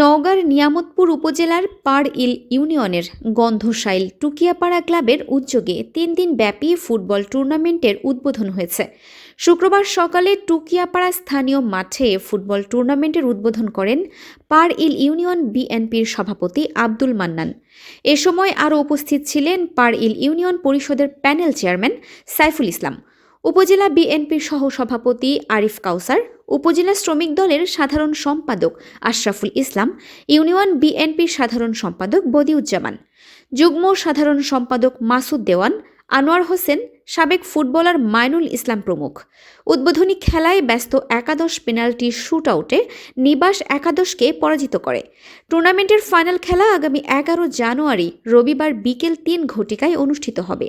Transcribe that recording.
নওগাঁর নিয়ামতপুর উপজেলার পাড় ইল ইউনিয়নের গন্ধশাইল টুকিয়াপাড়া ক্লাবের উদ্যোগে তিন দিন ব্যাপী ফুটবল টুর্নামেন্টের উদ্বোধন হয়েছে। শুক্রবার সকালে টুকিয়াপাড়া স্থানীয় মাঠে ফুটবল টুর্নামেন্টের উদ্বোধন করেন পাড় ইল ইউনিয়ন বিএনপির সভাপতি আব্দুল মান্নান। এ সময় আরও উপস্থিত ছিলেন পাড় ইল ইউনিয়ন পরিষদের প্যানেল চেয়ারম্যান সাইফুল ইসলাম। উপজেলা বিএনপির সহ সভাপতি আরিফ কাউসার, উপজেলা শ্রমিক দলের সাধারণ সম্পাদক আশরাফুল ইসলাম, ইউনিয়ন বিএনপির সাধারণ সম্পাদক বদিউজ্জামান, যুগ্ম সাধারণ সম্পাদক মাসুদ দেওয়ান, আনোয়ার হোসেন, সাবেক ফুটবলার মাইনুল ইসলাম প্রমুখ। উদ্বোধনী খেলায় ব্যস্ত একাদশ পেনাল্টি শুট আউটে নিবাস একাদশকে পরাজিত করে। টুর্নামেন্টের ফাইনাল খেলা আগামী এগারো জানুয়ারি রবিবার বিকেল তিন ঘটিকায় অনুষ্ঠিত হবে।